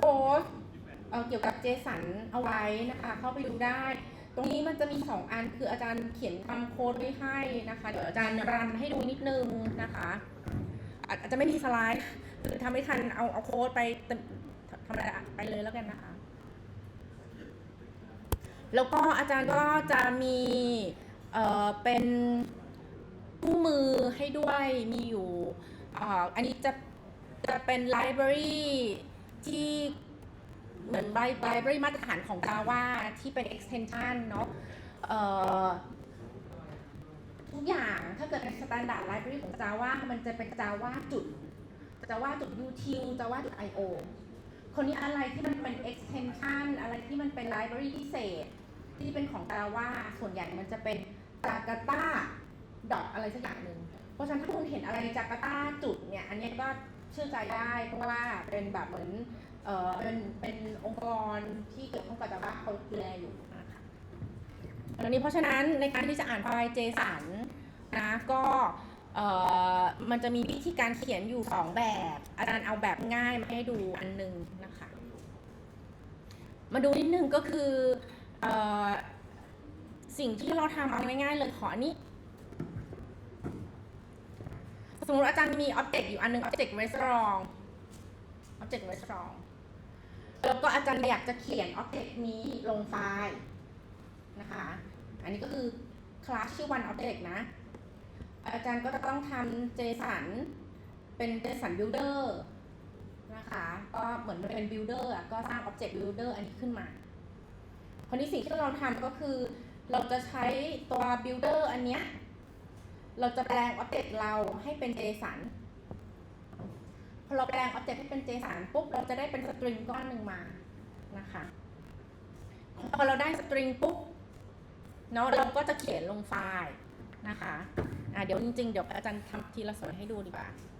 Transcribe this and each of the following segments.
โพสต์เเกี่ยวกับเจสันเอาไว้นะคะ เข้าไปดูได้ ตรงนี้มันจะมี 2 อันคืออาจารย์เขียนคำโค้ดไว้ให้นะคะ เดี๋ยวอาจารย์รันให้ดูนิดนึงนะคะอาจจะไม่มีสไลด์คือทำไม่ทันเอาเอาโค้ดไปเต็มธรไปเลยแล้วกันนะคะ แล้วก็อาจารย์ก็จะมีเอ่อเป็นคู่มือให้ด้วยมีอยู่อ่อันนี้จะจะเป็นไลบรารี ที่เหมือนไลบรารีมาตรฐานของ Java ที่เป็น extension เนาะทุกอย่างถ้าเกิดเป็น standard library ของ Java มันจะเป็น Java จุด Java จุด util Java จุด io คนนี้อะไรที่มันเป็น extension อะไรที่มันเป็น library พิเศษ ที่เป็นของ Java ส่วนใหญ่มันจะเป็น Jakarta ดอทอะไรสักอย่างหนึ่ง เพราะฉะนั้นถ้าคุณเห็นอะไร Jakarta จุดเนี่ย อันนี้ก็ เชื่อใจได้เพราะว่าเป็นแบบเหมือนเออเป็นเป็นองค์กรที่เกี่ยวข้องกับ Java เขาดูแลอยู่นะคะอันนี้เพราะฉะนั้นในการที่จะอ่านไฟล์ JSON นะก็เออมันจะมีวิธีการเขียนอยู่ 2 แบบ อาจารย์เอาแบบง่ายมาให้ดูอันหนึงนะคะ มาดูนิดนึงก็คืออสิ่งที่เราทำเอาง่ายๆเลยขออันนี้ ส มมติอาจารย์มีอ็อบเจกต์อยู่อันหนึงอ็อบเจกต์ restaurant อ็อบเจกต์ restaurant แล้วก็อาจารย์อยากจะเขียนอ็อบเจกต์นี้ลงไฟล์นะคะ อันนี้ก็คือคลาสชื่อ one object นะ อาจารย์ก็จะต้องทำ JSON เป็น JSON builder นะคะ ก็เหมือนเป็น builder อะก็สร้าง object builder อันนี้ขึ้นมาคราวนี้สิ่งที่เราทำก็คือเราจะใช้ตัว builder อันเนี้ย เราจะแปลงออบเจกต์เราให้เป็น JSON พอเราแปลงออบเจกต์ให้เป็น JSON ปุ๊บเราจะได้เป็นสตริงก้อนหนึ่งมานะคะพอเราได้สตริงปุ๊บเนาะเราก็จะเขียนลงไฟล์นะคะอะเดี๋ยวจริงๆ เดี๋ยวอาจารย์ทำทีละส่วนให้ดูดีกว่าเ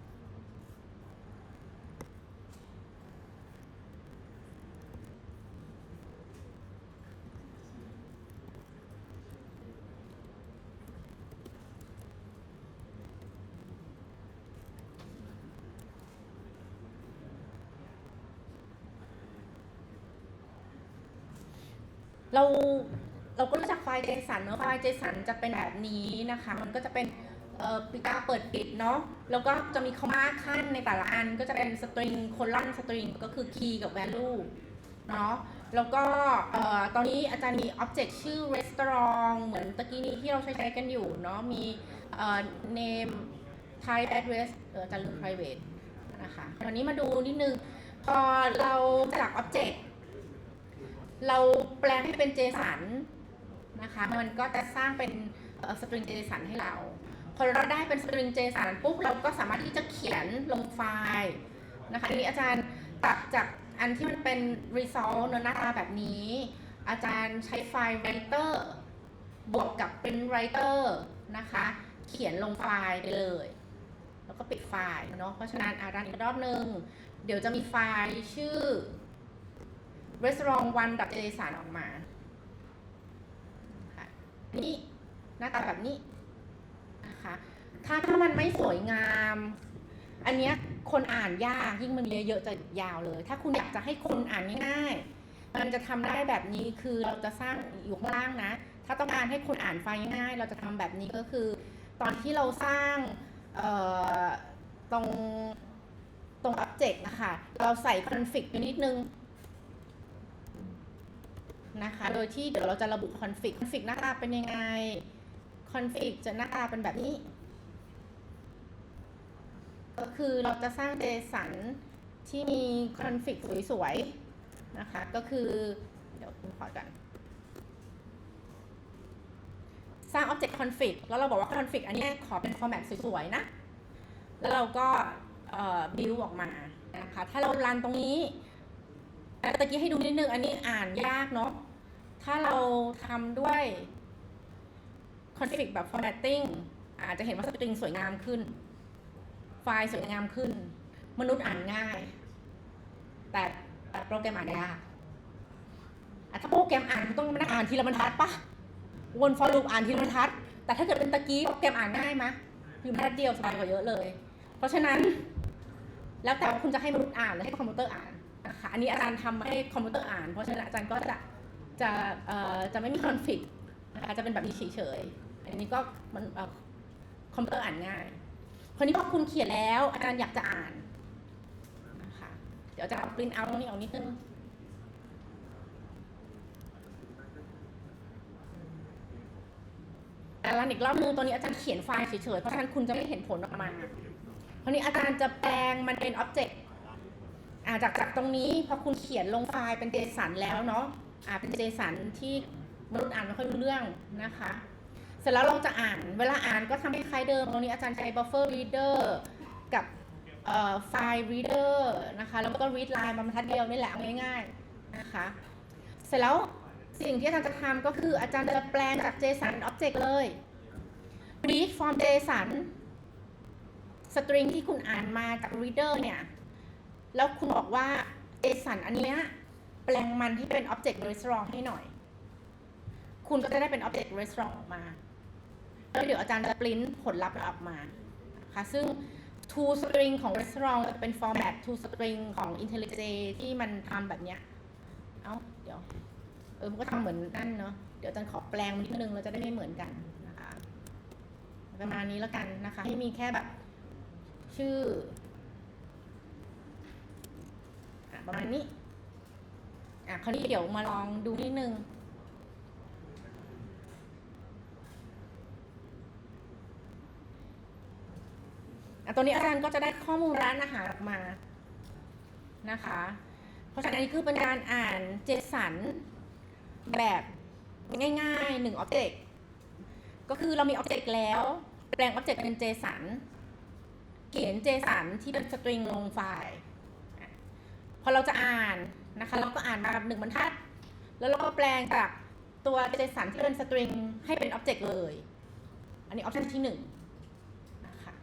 รา เราก็รู้จักไฟล์ JSON เนอะไฟล์ JSON จะเป็นแบบนี้นะคะ มันก็จะเป็นเอ่อปิดตาเปิดปิดเนาะแล้วก็จะมีคอมมาขั้นในแต่ละอันก็จะเป็น string colon string ก็คือ key กับ value เนาะแล้วก็เอ่อตอนนี้อาจารย์มี object ชื่อ restaurant เหมือนตะกี้นี้ที่เราใช้ใช้กันอยู่เนาะมีเอ่อ name type address เอออาจารย์ลืม private นะคะคราวนี้มาดูนิดนึง พอเราจาก object เราแปลงให้เป็น JSON นะคะ มันก็จะสร้างเป็นเอ่อ string JSON ให้เราพอเราได้เป็น string JSON ปุ๊บเราก็สามารถที่จะเขียนลงไฟล์นะคะทีนี้อาจารย์ตัดจากอันที่มันเป็น result เนื้อหน้าตาแบบนี้ อาจารย์ใช้ไฟล์ writer บวกกับเป็น writer นะคะ เขียนลงไฟล์ไปเลย แล้วก็ปิดไฟล์เนาะเพราะฉะนั้นอารันอีกรอบหนึ่งเดี๋ยวจะมีไฟล์ชื่อ restaurant one json ออกมา นี่หน้าตาแบบนี้นะคะถ้าถ้ามันไม่สวยงาม อันเนี้ยคนอ่านยากยิ่งมันเยอะๆจะยาวเลย ถ้าคุณอยากจะให้คนอ่านง่ายๆมันจะทำได้แบบนี้คือเราจะสร้างอยู่ข้างล่างนะ ถ้าต้องการให้คนอ่านไฟง่ายๆเราจะทำแบบนี้ก็คือ ตอนที่เราสร้างตรงตรง object นะคะเราใส่คอนฟิกไปนิดนึง นะคะ โดยที่เดี๋ยวเราจะระบุคอนฟิกคอนฟิกหน้าตาเป็นยังไงคอนฟิกจะหน้าตาเป็นแบบนี้ ก็คือเราจะสร้าง JSON ที่มีคอนฟิกสวยๆนะคะ ก็คือเดี๋ยวขอกันสร้าง Object Config แล้วเราบอกว่า Config อันนี้ขอเป็น format สวยๆนะ แล้วเราก็เอ่อออกมานะคะ ถ้าเรารันตรงนี้ แต่ตะกี้ให้ดูนิดนึง อันนี้อ่านยากเนาะ ถ้าเราทำด้วย config แบบ formatting อาจจะเห็นว่าสตริงสวยงามขึ้น ไฟล์สวยงามขึ้น มนุษย์อ่านง่าย แต่แต่โปรแกรมอ่านยากถ้าโปรแกรมอ่านต้องมานั่งอ่านทีละบรรทัดปะวน for loop อ่านทีละบรรทัด แต่ถ้าเกิดเป็นตะกี้โปรแกรมอ่านง่ายไหมยพิมพ์บรรทัดเดียวสบายกว่าเยอะเลย เพราะฉะนั้น แล้วแต่ว่าคุณจะให้มนุษย์อ่านหรือให้คอมพิวเตอร์อ่านนะคะอันนี้อาจารย์ทำให้คอมพิวเตอร์อ่าน เพราะฉะนั้นอาจารย์ก็จะ จะจะไม่มีคอนฟ lict นะคะจะเป็นแบบนี้เฉยๆ อันนี้ก็มันคอมพิวเตอร์อ่านง่ายคนนี้พอคุณเขียนแล้วอาจารย์อยากจะอ่านนะคะเดี๋ยวจะเอาปริ้นเอาตรงนี้ออกนิดนึงแต่รันอีกรอบนึงตัวนี้อาจารย์เขียนไฟล์เฉยๆ เพราะฉะนั้นคุณจะไม่เห็นผลออกมาคราวนี้อาจารย์จะแปลงมันเป็นอ็อบเจกต์จากจากตรงนี้พอคุณเขียนลงไฟล์เป็นเจสันแล้วเนาะ อ่าเป็นเจสันที่มนุษย์อ่านไม่ค่อยรู้เรื่องนะคะ เสร็จแล้วเราจะอ่าน เวลาอ่านก็ทำให้คล้ายเดิมตรงนี้อาจารย์ใช้ buffer reader กับไฟล์ reader นะคะ แล้วก็ read line บรรทัดเดียวนี่แหละง่ายๆนะคะ เสร็จแล้วสิ่งที่อาจารย์จะทำก็คืออาจารย์จะแปลงจาก JSON object เลย read from JSON string ที่คุณอ่านมาจาก reader เนี่ย แล้วคุณบอกว่า JSON อันเนี้ย ลงมันให้เป็น object restaurant ให้หน่อย คุณก็จะได้เป็น object restaurant ออกมาแล้วเดี๋ยวอาจารย์จะปริ้นผลลัพธ์ออกมาค่ะซึ่ง to string ของ restaurant จะเป็น format to string ของ IntelliJ ที่มันทำแบบเนี้ย เอ้า เดี๋ยว เออ มันก็ทำเหมือนนั่นเนาะ เดี๋ยวอาจารย์ขอแปลงมันนิดนึงเราจะได้ไม่เหมือนกันนะคะ ประมาณนี้แล้วกันนะคะ ให้มีแค่แบบ ชื่อ ประมาณนี้ อะคราวนี้เดี๋ยวมาลองดูนิดนึงอะตัวนี้อาจารย์ก็จะได้ข้อมูลร้านอาหารออกมานะคะ เพราะฉะนั้นอันนี้คือเป็นการอ่านเจสันแบบง่ายๆหนึ่งอ็อบเจกต์ก็คือเรามีอ็อบเจกต์แล้วแปลงอ็อบเจกต์เป็นเจสันเขียนเจสันที่เป็นสตริงลงไฟล์พอเราจะอ่าน นะคะเราก็อ่านมาแบบหนึ่งบรรทัด แล้วเราก็แปลงจากตัวเจสันที่เป็นสตริงให้เป็นอ็อบเจกต์เลย อันนี้ออปชันที่หนึ่งนะคะ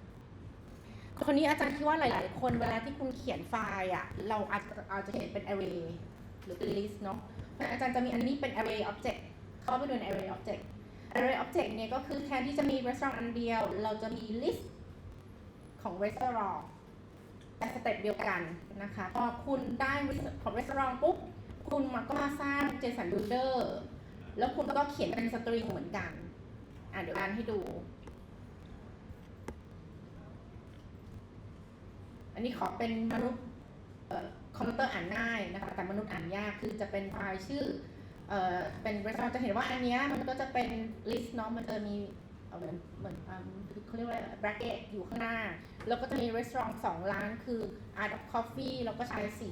คนนี้อาจารย์คิดว่าหลาย ๆ คนเวลาที่คุณเขียนไฟล์อะเราอาจจะอาจจะเห็นเป็น array หรือเป็น list เนาะอาจารย์จะมีอันนี้เป็น array object เข้าไปดูใน array object array object เนี่ยก็คือแทนที่จะมี restaurant อันเดียว เราจะมี list ของ restaurant สเต็ปเดียวกันนะคะพอคุณได้ของ restaurant ปุ๊บคุณมันก็มาสร้าง JSON builder แล้วคุณก็เขียนเป็น string เหมือนกัน อะเดี๋ยวอ่านให้ดู อันนี้ขอเป็นมนุษย์คอมพิวเตอร์อ่านง่ายนะคะแต่มนุษย์อ่านยากคือจะเป็นไฟล์ชื่อเออเป็น restaurant จะเห็นว่าอันนี้มันก็จะเป็น list เนาะมันจะมี เหมือนเหมือนเขาเรียกว่าอะไร bracket อยู่ข้างหน้า แล้วก็จะมี restaurant สองร้านคือ Art of Coffee แล้วก็ชายสี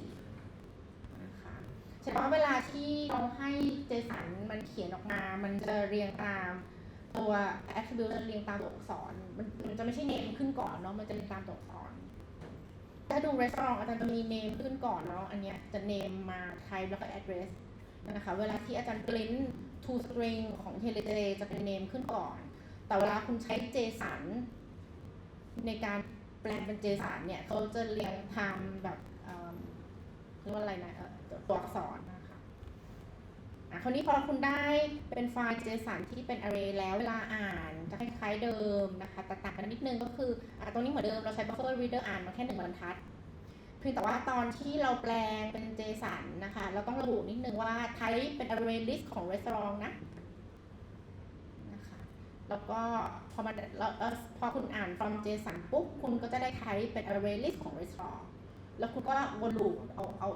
นะคะเฉพาะเวลาที่เราให้เจสันมันเขียนออกมา มันจะเรียงตามตัว attribute จะเรียงตามตัวอักษร มันมันจะไม่ใช่ name ขึ้นก่อนเนาะ มันจะเรียงตามตัวอักษร ถ้าดู restaurant อาจารย์จะมี name ขึ้นก่อนเนาะ อันเนี้ยจะ name มา type แล้วก็ address นะคะ เวลาที่อาจารย์ print to string ของ IntelliJ จะเป็น name ขึ้นก่อน แต่เวลาคุณใช้ JSON ในการแปลงเป็น JSON เนี่ยเขาจะเรียงตามแบบเรียกว่าอะไรนะตัวอักษรนะคะอะคราวนี้พอคุณได้เป็นไฟล์ JSON ที่เป็น array แล้วเวลาอ่านจะคล้ายๆเดิมนะคะแต่ต่างกันนิดนึงก็คืออะตรงนี้เหมือนเดิมเราใช้ buffer reader อ่านมาแค่หนึ่งบรรทัดเพียงแต่ว่าตอนที่เราแปลงเป็น JSON นะคะ เราต้องระบุนิดนึงว่า type เป็น array list ของ restaurant นะ แล้วก็พอมันแล้วพอคุณอ่าน from JSON ปุ๊บ คุณก็จะได้ type เป็น array list ของ restaurant แล้วคุณก็วนลูปเอาเอา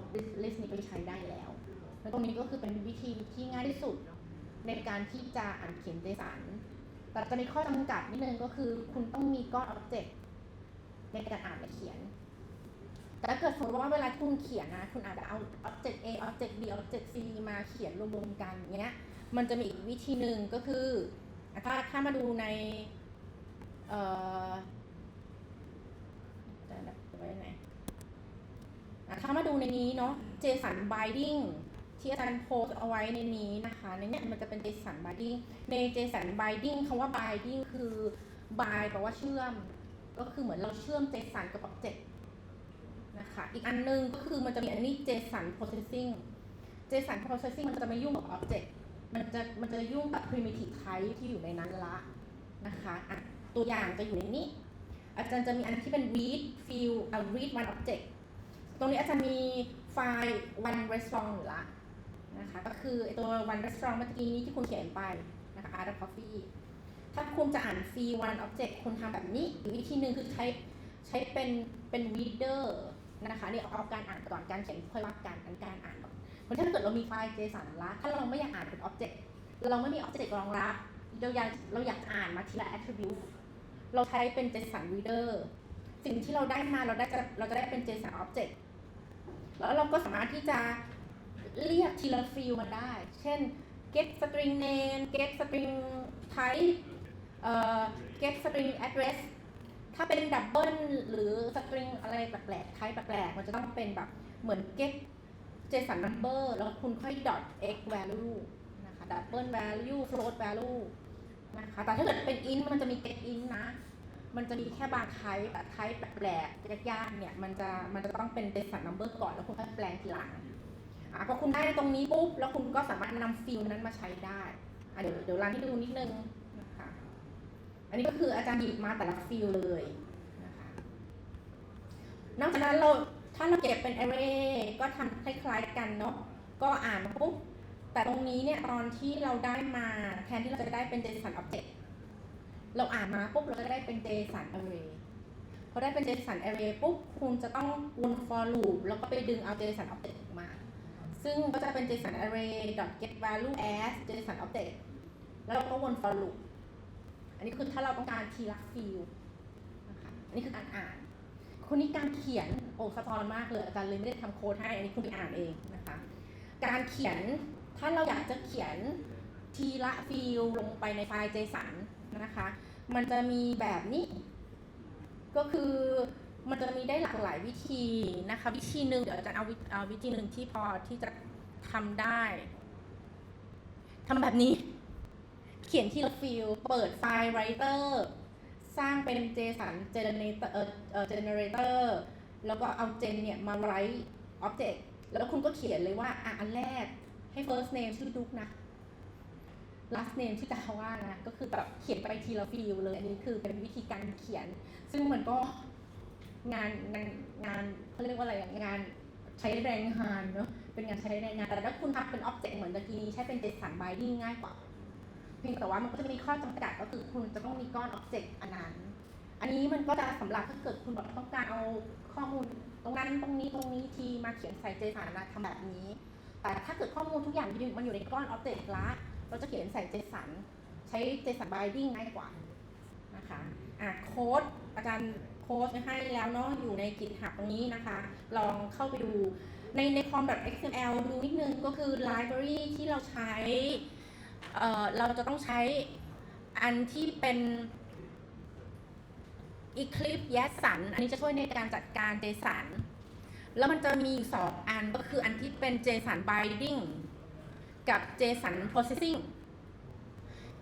list นี้ไปใช้ได้แล้ว แล้วตรงนี้ก็คือเป็นวิธีที่ง่ายที่สุด ในการที่จะอ่านเขียนเจสันแต่จะมีข้อจำกัดนิดนึงก็คือคุณต้องมีก้อนอ็อบเจกต์ในการอ่านและเขียน แต่ถ้าเกิดสมมติว่าเวลาคุณเขียนนะ คุณอาจจะเอา object A object B object C มาเขียนรวมๆกันอย่างเงี้ย มันจะมีอีกวิธีหนึ่งก็คือ ถ้าถ้ามาดูใน เอ่อจะแบบไว้ไหนถ้ามาดูในนี้เนาะ JSON binding ที่อาจารย์โพสต์เอาไว้ในนี้นะคะ ในเนี้ยมันจะเป็น JSON binding ใน JSON binding คำว่า binding คือ bind แปลว่าเชื่อม ก็คือเหมือนเราเชื่อม JSON กับ object นะคะ อีกอันนึงก็คือมันจะมีอันนี้ JSON processing JSON processing มันจะไม่ยุ่งกับ object มันจะมันจะยุ่งกับ primitive type ที่อยู่ในนั้นละนะคะอะตัวอย่างจะอยู่ในนี้ อาจารย์จะมีอันที่เป็น read field อะ read one object ตรงนี้อาจารย์มีไฟล์ one restaurant อยู่ละนะคะก็คือไอตัว one restaurant เมื่อกี้นี้ที่คุณเขียนไปนะคะ art of coffee ถ้าคุณจะอ่าน fee one object คุณทำแบบนี้อีกวิธีหนึ่งคือใช้ใช้เป็นเป็น reader นะคะนี่เอาการอ่านก่อนการเขียนค่อยว่ากันอันการอ่านก่อน เพราะถ้าเกิดเรามีไฟล์ JSON ละถ้าเราไม่อยากอ่านเป็น object เราไม่มี object รองรับเราอยากเราอยากอ่านมาทีละ attribute เราใช้เป็น JSON reader สิ่งที่เราได้มาเราได้จะเราจะได้เป็น JSON object แล้วเราก็สามารถที่จะเรียกทีละฟิลมันได้ เช่น get string name get string type เอ่อ get string address ถ้าเป็นดับเบิลหรือ string อะไรแปลกๆ type แปลกๆมันจะต้องเป็นแบบเหมือน get JSON number แล้วคุณค่อย dot x value นะคะ double value float value นะคะ แต่ถ้าเกิดเป็น int มันจะมี get int นะ มันจะมีแค่บางไทป์แบบไทป์แปลกๆยากๆเนี่ย มันจะ มันจะต้องเป็น JSON number ก่อนแล้วคุณค่อยแปลงทีหลังอะพอคุณได้ตรงนี้ปุ๊บ แล้วคุณก็สามารถนำฟิลนั้นมาใช้ได้อะเดี๋ยวเดี๋ยวรันให้ดูนิดนึงนะคะ อันนี้ก็คืออาจารย์หยิบมาแต่ละฟิลเลยนะคะนอกจากนั้นเรา ถ้าเราเก็บเป็น array ก็ทำคล้ายๆกันเนาะ ก็อ่านมาปุ๊บ แต่ตรงนี้เนี่ยตอนที่เราได้มาแทนที่เราจะได้เป็น JSON object เราอ่านมาปุ๊บเราก็ได้เป็น JSON array พอได้เป็น JSON array ปุ๊บคุณจะต้องวน for loop แล้วก็ไปดึงเอา JSON object ออกมา ซึ่งก็จะเป็น JSON array get value as JSON object แล้วเราก็วน for loop อันนี้คือถ้าเราต้องการทีละฟิลนะคะอันนี้คือการอ่านคนนี้การเขียน โอ้ซับซ้อนมากเลยอาจารย์เลยไม่ได้ทำโค้ดให้อันนี้คุณไปอ่านเองนะคะ การเขียนถ้าเราอยากจะเขียนทีละฟิลลงไปในไฟล์ JSON นะคะ มันจะมีแบบนี้ ก็คือมันจะมีได้หลากหลายวิธีนะคะ วิธีหนึ่งเดี๋ยวอาจารย์เอาวิธีหนึ่งที่พอที่จะทำได้ทำแบบนี้เขียนทีละฟิลเปิดไฟล์ writer สร้างเป็น JSON generator แล้วก็เอา gen เนี่ยมา write object แล้วคุณก็เขียนเลยว่าอะอันแรกให้ first name ชื่อดุกนะ last name ที่อจะว่านะ ก็คือแบบเขียนไปทีละฟิลเลย อันนี้คือเป็นวิธีการเขียน ซึ่งมันก็งานงานงานเขาเรียกว่าอะไรงานใช้แรงงานเนาะเป็นงานใช้แรงงาน แต่ถ้าคุณทำเป็น object เหมือนตะกี้นี้ใช้เป็น JSON binding ง่ายกว่า เพียงแต่ว่ามันก็จะมีข้อจำกัดก็คือคุณจะต้องมีก้อน object อันนั้น อันนี้มันก็จะสำหรับถ้าเกิดคุณแบบต้องการเอา ข้อมูลตรงนั้นตรงนี้ตรงนี้ทีมาเขียนใส่ JSON นะทำแบบนี้ แต่ถ้าเกิดข้อมูลทุกอย่างมันอยู่ในก้อน object ละเราจะเขียนใส่ JSON ใช้ JSON binding ง่ายกว่านะคะอะโค้ดอาจารย์โค้ดให้แล้วเนาะอยู่ใน GitHub ตรงนี้นะคะ ลองเข้าไปดูในในคอมแบบ XML ดูนิดนึงก็คือ library ที่เราใช้เเราจะต้องใช้อันที่เป็น Eclipse Yasan อันนี้จะช่วยในการจัดการ JSON แล้วมันจะมีอยู่สองอันก็คืออันที่เป็น JSON binding กับ JSON processing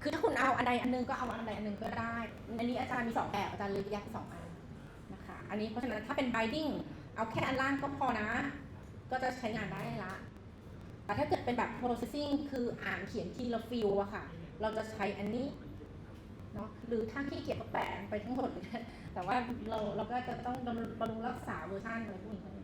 คือถ้าคุณเอาอันใดอันหนึงก็เอาอันใดอันหนึงก็ได้ อันนี้อาจารย์มีสองแบบอาจารย์เลยแยกสองอันนะคะ อันนี้เพราะฉะนั้นถ้าเป็น binding เอาแค่อันล่างก็พอนะ ก็จะใช้งานได้ละ แต่ถ้าเกิดเป็นแบบ processing คืออ่านเขียนทีละฟิลอะค่ะ เราจะใช้อันนี้ เนาะหรือถ้าขี้เกียจก็แปะไปทั้งหมดแต่ว่าเราเราก็จะต้องบำรุงรักษาเวอร์ชันอะไรพวกนี้